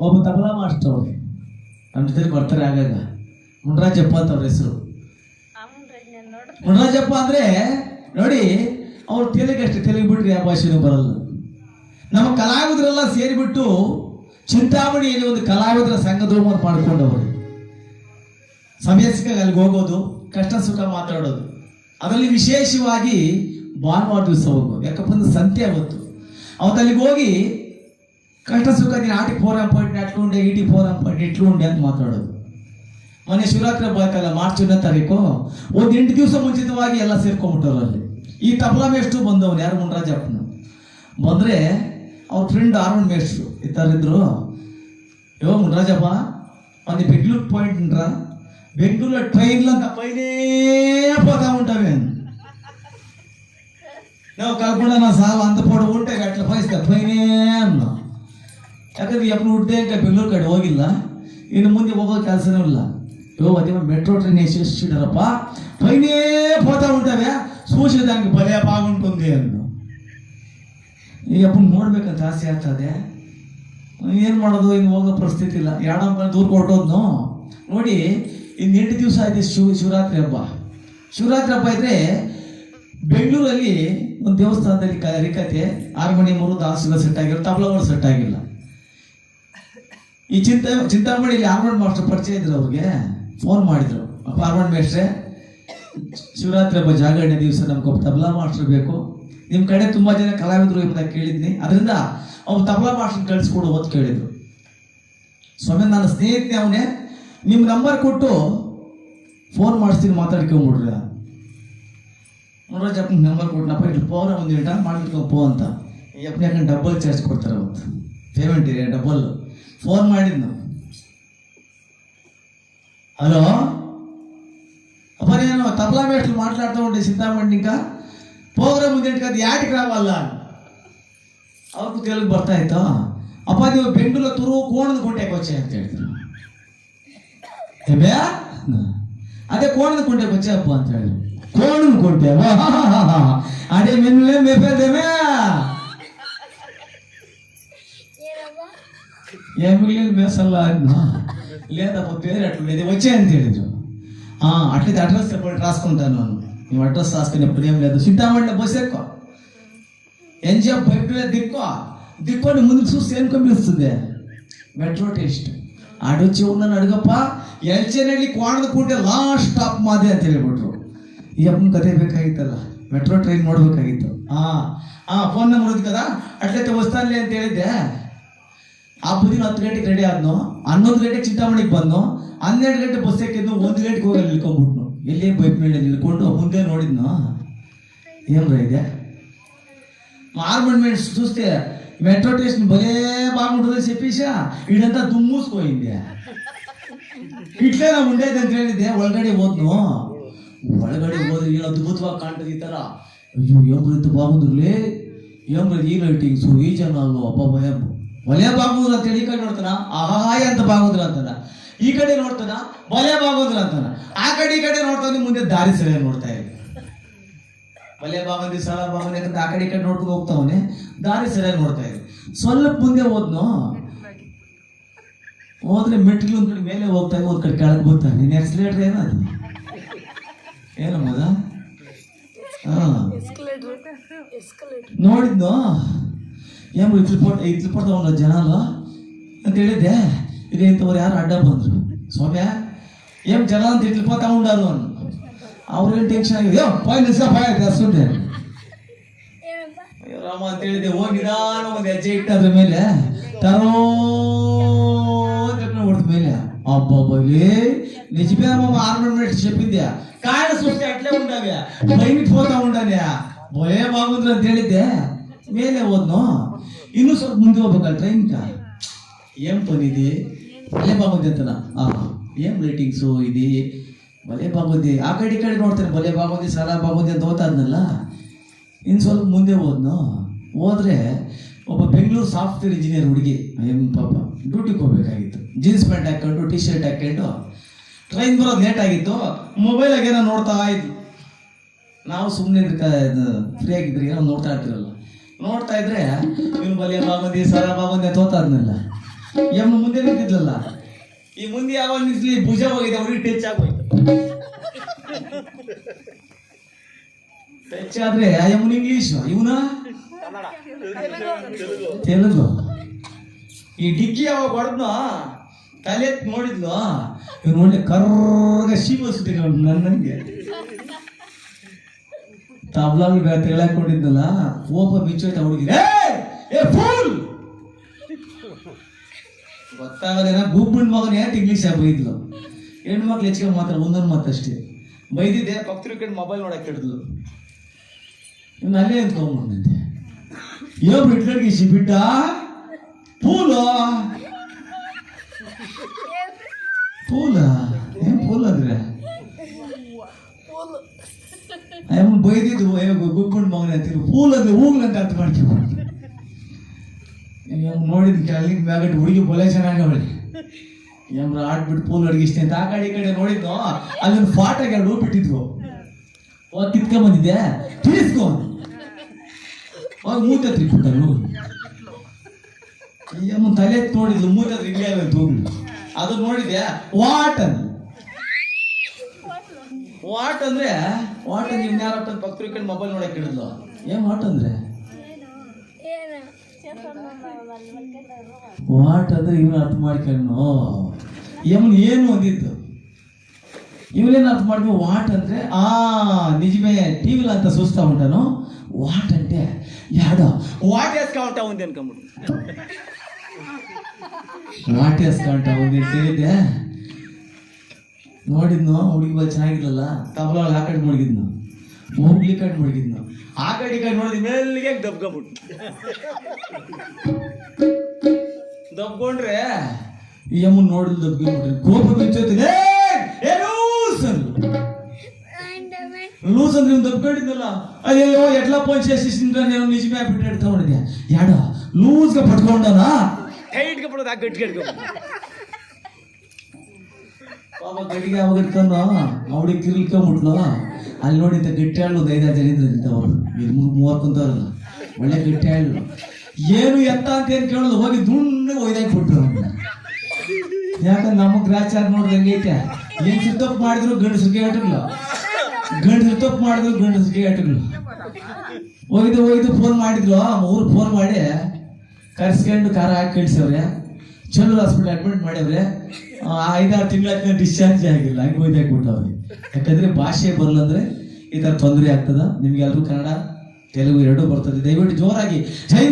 ಒಬ್ಬ ತಬಲಾ ಮಾಸ್ಟರ್ ಅವ್ರು. ನಮ್ಮ ಜೊತೆ ಬರ್ತಾರೆ ಆಗಾಗ. ಮುನ್ರಾಜಪ್ಪ ಅಂತ ಅವ್ರ ಹೆಸರು. ಮುನ್ರಾಜಪ್ಪ ಅಂದ್ರೆ ನೋಡಿ ಅವ್ರು ತೆಲುಗು ಅಷ್ಟೇ ತೆಲುಗು ಬಿಟ್ರೆ ಯಾವ ಭಾಷೆನೂ ಬರಲ್ಲ. ನಮ್ಮ ಕಲಾವಿದರೆಲ್ಲ ಸೇರಿಬಿಟ್ಟು ಚಿಂತಾಮಣಿಯಲ್ಲಿ ಒಂದು ಕಲಾವಿದರ ಸಂಘದೋಮ ಮಾಡ್ಕೊಂಡವರು. ಸಮಯಸ್ಕಾಗಿ ಅಲ್ಲಿಗೆ ಹೋಗೋದು ಕಷ್ಟ ಸುಖ ಮಾತಾಡೋದು. ಅದರಲ್ಲಿ ವಿಶೇಷವಾಗಿ ಭಾನುವಾರ ದಿವಸ ಹೋಗೋದು. ಯಾಕಪ್ಪ ಅಂದ್ರೆ ಸಂತೆ ಅವತ್ತು ಅವತ್ತು ಅಲ್ಲಿಗೆ ಹೋಗಿ ಕಷ್ಟ ಸುಖ ನೀನು ಆಟಿಗೆ ಫೋರಂ ಪಾಯಿಂಟ್ ಅಟ್ಲುಂಡೆ ಈಟಿ ಫೋರಂ ಪಾಯಿಂಟ್ ಇಟ್ಲುಂಡೆ ಅಂತ ಮಾತಾಡೋದು ಮೊನ್ನೆ ಶಿವರಾತ್ರಿ ಹಬ್ಬ ಆಯ್ತಲ್ಲ ಮಾರ್ಚ್ ಒಂದನೇ ತಾರೀಕು ಒಂದು ಎಂಟು ದಿವಸ ಮುಂಚಿತವಾಗಿ ಎಲ್ಲ ಸೇರ್ಕೊಂಡ್ಬಿಟ್ಟವ್ರು ಅಲ್ಲಿ ಈ ತಬಲಾ ಮೇಷ್ಟ್ರು ಬಂದವನು ಯಾರು ಮುನ್ರಾಜಪ್ಪನ ಬಂದರೆ ಅವ್ರ ಫ್ರೆಂಡ್ ಆರ್ವನ್ ಮೇಷ್ಟ್ರು ಈ ಥರ ಇದ್ರು ಯೋ ಮುನ್ರಾಜಪ್ಪ ಒಂದು ಬೆಂಗಳೂರು ಪಾಯಿಂಟ್ రా బెంగళూరులో ట్రైన్లు అంత పైనే పోతా ఉంటావే నువ్వు కాకుండా నా సాగు అంత పొడవు ఉంటే అట్లా ಪೈಸ್ತಾ ಪೈನೇ ಅನ್ನ ಯಾಕಂದ್ರೆ ಎಪ್ರೂಡ್ ಡೇ ಬೆಂಗಳೂರು ಕಡೆ ಹೋಗಿಲ್ಲ. ಇನ್ನು ಮುಂದೆ ಹೋಗೋ ಕೆಲಸನೂ ಇಲ್ಲ. ಯೋ ಅದೇ మెట్రో ట్రైన్ వేసేసిడరప్ప పైనే పోతా ఉంటావే చూసేదానికి భలే బాగుంటుంది ಈ ಅಪ್ಪ ನೋಡ್ಬೇಕಂತ ಆಸೆ ಆಗ್ತದೆ ಏನು ಮಾಡೋದು? ಇನ್ನು ಹೋಗೋ ಪರಿಸ್ಥಿತಿ ಇಲ್ಲ. ಎರಡಮ್ಮ ದೂರ ಕೊಟ್ಟೋದ್ನು. ನೋಡಿ, ಇನ್ನು ಎಂಟು ದಿವಸ ಆಯ್ತು ಶಿವ ಶಿವರಾತ್ರಿ ಹಬ್ಬ. ಶಿವರಾತ್ರಿ ಹಬ್ಬ ಇದ್ರೆ ಬೆಂಗಳೂರಲ್ಲಿ ಒಂದು ದೇವಸ್ಥಾನದಲ್ಲಿ ಕರಿಕತೆ ಮೂರು ದಾಸ ಸೆಟ್ ಆಗಿಲ್ಲ ತಬಲಗಳು ಸೆಟ್ ಆಗಿಲ್ಲ. ಈ ಚಿಂತ, ಚಿಂತಾಮಣಿಯಲ್ಲಿ ಆರ್ಮಂಡ್ ಮಾಸ್ಟರ್ ಪರಿಚಯ ಇದ್ರು ಅವ್ರಿಗೆ. ಫೋನ್ ಮಾಡಿದ್ರು. ಅಪ್ಪ ಆರ್ಮಂಡ್ ಮೇಷ್ಟ್ರೆ, ಶಿವರಾತ್ರಿ ಹಬ್ಬ ಜಾಗರಣೆ ದಿವಸ ನಮ್ಗೆ ಒಬ್ಬ ತಬಲಾ ಮಾಸ್ಟರ್ ಬೇಕು. ನಿಮ್ಮ ಕಡೆ ತುಂಬಾ ಜನ ಕಲಾವಿದರು ಎಂಬ ಕೇಳಿದ್ನಿ. ಅದರಿಂದ ಅವ್ನು ತಬಲಾ ಮಾಸ್ಟರ್ ಕಳಿಸ್ಕೊಡು ಅಂತ ಕೇಳಿದ್ರು. ಸ್ವಾಮಿ, ನನ್ನ ಸ್ನೇಹಿತನೇ ಅವನೇ ನಿಮ್ಮ ನಂಬರ್ ಕೊಟ್ಟು ಫೋನ್ ಮಾಡಿಸ್ತೀನಿ ಮಾತಾಡ್ಕೊಂಬಿಡ್ರಿ ಅಪ್ಪನ ನಂಬರ್ ಕೊಟ್ಟನಪ್ಪ ಇಲ್ಲಿ ಪೋರ ಒಂದು ಗಂಟ ಮಾಡಿಟ್ಕೊ ಪೋ ಅಂತ. ಅಪ್ಪನ ಯಾಕಂದ್ರೆ ಡಬಲ್ ಚಾರ್ಜ್ ಕೊಡ್ತಾರೆ ಅವತ್ತು. ಪೇಮೆಂಟ್ ಇದೆ ಡಬಲ್ ಫೋನ್ ಮಾಡಿದ್ನು హలో అప్పుడు నేను తబలా మేట్లు మాట్లాడుతూ ఉంటే చింతామణి ఇంకా ಪ್ರೋಗ್ರಾಮ್ ಇದೆ ಅದು ಯಾಟಿಗೆ ರಾವಲ್ಲ ಅವ್ರಿಗೂ ತೆಲುಗು ಬರ್ತಾ ಇತ್ತು ಅಪ್ಪ ನೀವು ಬೆಂಗಳೂರು ತುರು ಕೋಣದ ಕೊಂಟೆಗೆ వచ్చే ಅಂತ ಹೇಳಿದ್ರು ಏಬೇ ಅದೇ ಕೋಣದ ಕೊಂಟೆಗೆ వచ్చే ಅಪ್ಪ ಅಂತ ಹೇಳಿದ್ರು ಕೋಣದ ಕೊಂಟೆ ಅದೇ ಮೆನ್ನುಲೇ ಮೇಪೇದೇಮೇ ఏ మిగిలిన మేసల్లా అన్నా లేదప్ప పేరు అట్లుండేది వచ్చే అని తెలియదు ఆ, అట్లయితే అడ్రస్ చెప్పండి రాసుకుంటాను నేను నువ్వు అడ్రస్ రాసుకునేప్పుడు ఏం లేదు సిద్ధామంటే బస్సు ఎక్కువ ఎన్జిఓ బైక్ దిక్కో దిక్కోండి ముందు చూస్తే ఏం కనిపిస్తుంది మెట్రో టేస్ట్ ఆడొచ్చి ఉన్నాను అడుగప్ప ಎಲ್ಚೆನಲ್ಲಿ ಕೋಣದ ಕೂಟೆ ಲಾಸ್ಟ್ ಸ್ಟಾಪ್ ಮಾದೆ ಅಂತ ಹೇಳ್ಬಿಟ್ರು ಈ ಅಪ್ಪನ ಕತೆ ಬೇಕಾಗಿತ್ತಲ್ಲ ಮೆಟ್ರೋ ಟ್ರೈನ್ ನೋಡ್ಬೇಕಾಗಿತ್ತು ಹಾ ಹಾ ಫೋನ್ ನಂಬರ್ ఉంది కదా ಅಟ್ಲೈತೆ ವಸ್ತಾನ್ಲಿ ಅಂತ ಹೇಳಿದ್ದೆ ಹಬ್ಬದ ದಿನ ಹತ್ತು ಗಂಟೆಗೆ ರೆಡಿ ಆದ್ನು ಹನ್ನೊಂದು ಗಂಟೆಗೆ ಚಿಂತಾಮಣಿಗೆ ಬಂದು ಹನ್ನೆರಡು ಗಂಟೆ ಬಸ್ ಎಕ್ಕಿದ್ನು ಒಂದು ಗಂಟೆಗೆ ಹೋಗಿ ಅಲ್ಲಿ ನಿಲ್ಕೊಂಡ್ಬಿಟ್ನು ಎಲ್ಲಿ ಬೈಕ್ ಮೇಲೆ ನಿಲ್ಕೊಂಡು ಮುಂದೆ ನೋಡಿದ್ನು ఏం ಇದೆ మార్బల్ చూస్తే మెట్రో స్టేషన్ భలే బాగుంటుందని చెప్పేసా ఇడంతా దుమ్మూసిపోయింది ಇಟ್ಲೇನ ఉండేది ಅಂತ ಹೇಳಿದ್ದೆ ಒಳಗಡೆ ಹೋದ್ನು ಒಳಗಡೆ ಹೋದ್ರೆ ಏನು ಅದ್ಭುತವಾಗಿ ಕಾಣ್ತದೆ ಈ ತರ ಅಯ್ಯೋ ಏಮ್ರಿದ್ದು ಬಾಗುಂದ್ರಲಿ ಏಮ್ರಿದ್ದು ಈ ಲೈಟಿಂಗ್ಸು ಈ ಜನಾಲು ಅಪ್ಪ ಭಯ ಭಲೇ ಬಾಗುವುದು ಅಂತೇಳಿ ಈ ಕಡೆ ನೋಡ್ತಾನ ಅಹಾಯ ಅಂತ ಬಾಗುದ್ರ ಅಂತಾನ ಈ ಕಡೆ ನೋಡ್ತಾನ ಒಲೆ ಬಾಗುದ್ರ ಅಂತಾನ ಆ ಕಡೆ ಈ ಕಡೆ ನೋಡ್ತಾನೆ ಮುಂದೆ ದಾರಿ ಸರಿಯಾಗಿ ನೋಡ್ತಾ ಇದ್ದೀನಿ ಒಲೆ ಬಾಗುಂದಿ ಸಲ ಬಾಗುಂದಿ ಅಂತ ಆ ಕಡೆ ಈ ಕಡೆ ನೋಡ್ಕೊಂಡು ಹೋಗ್ತಾವನೆ ದಾರಿ ಸರಿಯಾಗಿ ನೋಡ್ತಾ ಇದ್ದೀನಿ ಸ್ವಲ್ಪ ಮುಂದೆ ಹೋದ್ನು ಹೋದ್ರೆ ಮೆಟ್ಟಿಲು ಒಂದ್ ಕಡೆ ಮೇಲೆ ಹೋಗ್ತಾ ಒಂದ್ ಕಡೆ ಕೆಳಗೆ ಬರ್ತಾನೆ ನೀನ್ ಎಕ್ಸ್ಲೇಟರ್ ಏನೋ ಅದು? ಏನಮ್ಮದ ಹಾ ನೋಡಿದ್ನು? ఏం ఇట్లు పోట ఇట్లు పోతా ఉన్నారు జనాలు ಅಂತ ಹೇಳಿದ್ದೆ ఇది ఇంతవరకు ಯಾರು ಅಡ್ಡ ಬಂದ್ರು ಸ್ವಾಮ್ಯ ఏం జనాలు ಅಂತ ఇట్లు పోతా ఉండారు అన్న ಅವ್ರೇನು ಟೆನ್ಷನ್ ಆಗಿದೆ ಯೋ ಪಾಯ್ ನಿಲ್ಸ ಪಾಯ್ ಅಷ್ಟುಂಟೆ ಅಯ್ಯೋ ರಾಮ ಅಂತ ಹೇಳಿದೆ ಹೋಗಿ ನಿಧಾನ ಒಂದು ಹೆಜ್ಜೆ ಇಟ್ಟು ಅದ್ರ ಮೇಲೆ ತರೋ ಹೊಡ್ತ ಮೇಲೆ అబ్బాబోలే నిజమేమో ఆర్నమెంట్ చెప్పింది కాయన చూస్తే అట్లే ఉండవే బయటికి పోతా ఉండనే భలే బాగుంది ಅಂತ ಹೇಳಿದ್ದೆ ಮೇಲೆ ಹೋದ್ನು ಇನ್ನೂ ಸ್ವಲ್ಪ ಮುಂದೆ ಹೋಗ್ಬೇಕಲ್ಲ ಟ್ರೈನ್ ಏನ್ ಪನ್ ಇದೆ? ಮಲೆ ಬಾಗೋದಿ ಅಂತ ಏನ್ ರೇಟಿಂಗ್ಸ್ ಇದೆ? ಮಲೆ ಬಾಗೋದಿ ಆ ಕಡೆ ಈ ಕಡೆ ನೋಡ್ತಾರೆ ಮಲೆ ಬಾಗೋದಿ ಸಾಲ ಬಾಗೋದಿ ಅಂತ ಓದ್ತಾದ್ನಲ್ಲ? ಇನ್ನು ಸ್ವಲ್ಪ ಮುಂದೆ ಹೋದ್ನು ಹೋದ್ರೆ ಒಬ್ಬ ಬೆಂಗಳೂರು ಸಾಫ್ಟ್ವೇರ್ ಇಂಜಿನಿಯರ್ ಹುಡುಗಿ, ಏನು ಪಾಪ ಡ್ಯೂಟಿಗೆ ಹೋಗ್ಬೇಕಾಗಿತ್ತು. ಜೀನ್ಸ್ ಪ್ಯಾಂಟ್ ಹಾಕೊಂಡು ಟಿ ಶರ್ಟ್ ಹಾಕೊಂಡು ಟ್ರೈನ್ ಬರೋದು ಲೇಟ್ ಆಗಿತ್ತು. ಮೊಬೈಲಾಗೇನೋ ನೋಡ್ತಾ ಇದ್ವಿ ನಾವು ಸುಮ್ಮನೆ ಫ್ರೀ ಆಗಿದ್ರೆ ಏನೋ ನೋಡ್ತಾ ಇರ್ತಿರಲ್ಲ. ನೋಡ್ತಾ ಇದ್ರೆ ಇವನು ಬಲಿಯ ಬಾಬಂದಿ ಸರ ಬಾಬಂದಿ ತೋತಾದ್ನಲ್ಲ ಎಮ್ಮ ಮುಂದೆ ನಿಂತಿದ್ಲಲ್ಲ. ಈ ಮುಂದೆ ಯಾವಾಗ ನಿಂತಲಿ ಭುಜ ಹೋಗಿದೆ, ಅವ್ರಿಗೆ ಟಚ್ ಆಗೋಯ್ತು. ಟಚ್ ಆದ್ರೆ ಎಮ್ಮನ ಇಂಗ್ಲಿಷ್ ಇವನ ತೆಲುಗು. ಈ ಡಿಕ್ಕಿ ಯಾವಾಗ ಹೊಡೆದ್ನೋ, ತಲೆ ನೋಡಿದ್ಲು ಇವ್ನು ಒಳ್ಳೆ ಕರ್ರಗ ಸೀಮ ಸುತ್ತಿನ ನನ್ನಂಗೆ ತಬ್ಲಾಲ್ ಬೇರೆ ಹೇಳಕೊಂಡಿದ್ನಲ್ಲ ಓಪ ಬಿಚ್ಚೋಯ್ತ ಹುಡುಗಿ ಏ ಫೂಲ್ ಗೊತ್ತಾಗದೇನ ಗುಬ್ಬನ್ ಮಗನ ಯಾಕೆ ಇಂಗ್ಲೀಷ್ ಬೈದ್ಲು ಹೆಣ್ಮಕ್ಳು ಹೆಚ್ಚಿಗೆ ಮಾತ್ರ ಒಂದೊಂದು ಮಾತಷ್ಟೇ ಬೈದಿದ್ದೆ ಪಕ್ಕದ ಮೊಬೈಲ್ ನೋಡಕ್ಕೆ ಹಿಡಿದ್ಲು. ಇನ್ನು ಅಲ್ಲೇ ಅಂದ್ಕೊಂಡ್ಬಂದಂತೆ ಯೋ, ಬಿಟ್ಲಡ್ಗಿ ಬಿಟ್ಟ? ಪೂಲ ಪೂಲ ಏನ್ ಪೂಲ್ ಅಂದ್ರೆ ಅಯ್ಯಮ್ಮ ಬೈದಿದ್ದು ಗುಬ್ಬಣ್ಣ ಮಗನ ಅಂತೀವಿ ಪೂಲ್ ಅಂದ್ರೆ ಹೂಗ್ಲ ಅಂತ ಅರ್ಥ ಮಾಡ್ತೀವಿ ನೋಡಿದ್ ಕೆಳಗಿನ ಮ್ಯಾಗಟ್ ಹುಡುಗಿ ಬೊಲೆ ಚೆನ್ನಾಗಿ ಏನ್ರ ಆಡ್ಬಿಟ್ಟು ಪೂಲ್ ಅಡಗಿಸ್ತೆ ಅಂತ ಆ ಕಡೆ ಈ ಕಡೆ ನೋಡಿದ್ದು ಅಲ್ಲೊಂದು ಫಾಟಾಗ ಎರಡು ಹೂ ಬಿಟ್ಟಿದ್ವು ಹೋಗಿ ಕಿತ್ಕೊಂಡ್ ಬಂದಿದ್ದೆ ತಿಳಿಸ್ಕೊ ಹೋಗಿ ಮೂತ ತಿರ್ಬಿಟ್ಟರು ಅಯ್ಯಮ್ಮ ತಲೆ ನೋಡಿದ್ಲು ಮೂತ ಇಲ್ಲೇ ಹೋಗ್ಲಿ ಅದು ನೋಡಿದ್ಯಾ? ವಾಟ್ ಅಂತ ವಾಟ್ ಅಂದ್ರೆ ವಾಟ್ ಅಂದ್ರೆ ಇನ್ಯಾರಪ್ಪ ಭಕ್ತರು ಕಡೆ ಮೊಬೈಲ್ ನೋಡಕ್ ಹಿಡಿದ್ಲು ಏನ್ ವಾಟ್ ಅಂದ್ರೆ ವಾಟ್ ಅಂದ್ರೆ ಇವನು ಅರ್ಥ ಮಾಡ್ಕೊಂಡು ಯಮನ್ ಏನು ಅಂದಿದ್ದು ಇವನೇನು ಅರ್ಥ ಮಾಡ್ಕೊಂಡು ವಾಟ್ ಅಂದ್ರೆ ಆ ನಿಜಮೇ ಟಿವಿಲ ಅಂತ ಸುಸ್ತಾ ఉంటాను ವಾಟ್ అంటే ಯಾಡೋ ವಾಟ್ వేసుకుంటా ఉంది ಅನ್ಕೊಂಬಿಟ್ಟು ವಾಟ್ వేసుకుంటా ఉంది ಅಂತ ಹೇಳಿದ್ದೆ ನೋಡಿದ್ನು? ಹುಡುಗಿ ಬಾ ಚೆನ್ನಾಗಿರಲ್ಲ ತಬಲ ಆ ಕಡೆ ಮುಳುಗಿದ್ನು ಮೂಗ್ಲಿ ಕಡೆ ಮುಳುಗಿದ್ನು? ಆ ಕಡೆ ಕಡೆ ನೋಡಿದ ಮೇಲೆ ದಬ್ಕೊಂಬಿಟ್ಟು ದಬ್ಕೊಂಡ್ರೆ ಯಮ್ಮನ್ ನೋಡಿದ್ ದಬ್ಕೊಂಡ್ಬಿಟ್ರಿ ಕೋಪ ಬಿಚ್ಚೋತಿದೆ ಲೂಸ್ ಅಂದ್ರೆ ಇವ್ನು ದಬ್ಕೊಂಡಿದ್ನಲ್ಲ? ಅಯ್ಯೋ ಎಟ್ಲ ಪೋನ್ ಶೇಷಿಸಿದ್ರೆ ನಾನು ನಿಜಮೇ ಆಗ್ಬಿಟ್ಟು ಎಡ್ತಾ ಮಾಡಿದ್ಯಾ ಯಾಡ, ಲೂಸ್ಗೆ ಪಟ್ಕೊಂಡನ ಟೈಟ್ಗೆ ಪಡೋದು ಆ ಗಟ್ಟಿ ಗಡಿಗೆ ಅವಾಗ ಇಟ್ಕೊಂಡು ಅವಳಿಗೆ ಕಿರಿಲ್ಕೊಂಬಿಟ್ಲು ಅಲ್ಲಿ ನೋಡಿ ಇಂಥ ಗಟ್ಟಿ ಹಾಳು ಒಂದು ಐದಾರು ಜನ ಇದ್ರು ಇಂಥವ್ರು. ಇಲ್ಲಿ ಮೂವತ್ತು ಕುಂತವ್ರಲ್ಲ ಒಳ್ಳೆ ಗಟ್ಟಿ ಹಾಳು ಏನು ಎತ್ತ ಅಂತ ಏನು ಕೇಳೋದು ಹೋಗಿ ದುಣ್ಣಗೆ ಒಯ್ದಾಕಿ ಬಿಟ್ರು ಅವ್ನ ಯಾಕಂದ್ರೆ ನಮ್ಮ ಗ್ರಾಚಾರ ನೋಡ್ರಿ ಹಂಗೈತೆ ಏನು ತಪ್ಪು ಮಾಡಿದ್ರು ಗಂಡಸರಿಗೆ ಆಟಗಳು. ಗಂಡಸ್ರು ತಪ್ಪು ಮಾಡಿದ್ರು ಗಂಡಸ್ರಿಗೆ ಆಟಗಳು. ಒಯ್ದು ಒಯ್ದು ಫೋನ್ ಮಾಡಿದ್ರು ಊರು ಫೋನ್ ಮಾಡಿ ಕರ್ಸ್ಕೊಂಡು ಕಾರ ಹಾಕಿ ಕಳ್ಸವ್ರೆ ಚಲೋ ಹಾಸ್ಪಿಟಲ್ ಅಡ್ಮಿಟ್ ಮಾಡಿದ್ರೆ ಐದಾರು ತಿಂಗಳ ಡಿಸ್ಚಾರ್ಜ್ ಆಗಿಲ್ಲ. ಹಂಗೆ ಒಯ್ದಾಕ್ಬಿಟ್ಟವ್ರೆ ಯಾಕಂದ್ರೆ ಭಾಷೆ ಬರಲ್ಲಂದ್ರೆ ಈ ಥರ ತೊಂದರೆ ಆಗ್ತದ. ನಿಮಗೆಲ್ಲರೂ ಕನ್ನಡ, ತೆಲುಗು ಎರಡೂ ಬರ್ತದೆ. ದಯವಿಟ್ಟು ಜೋರಾಗಿ. ಜೈ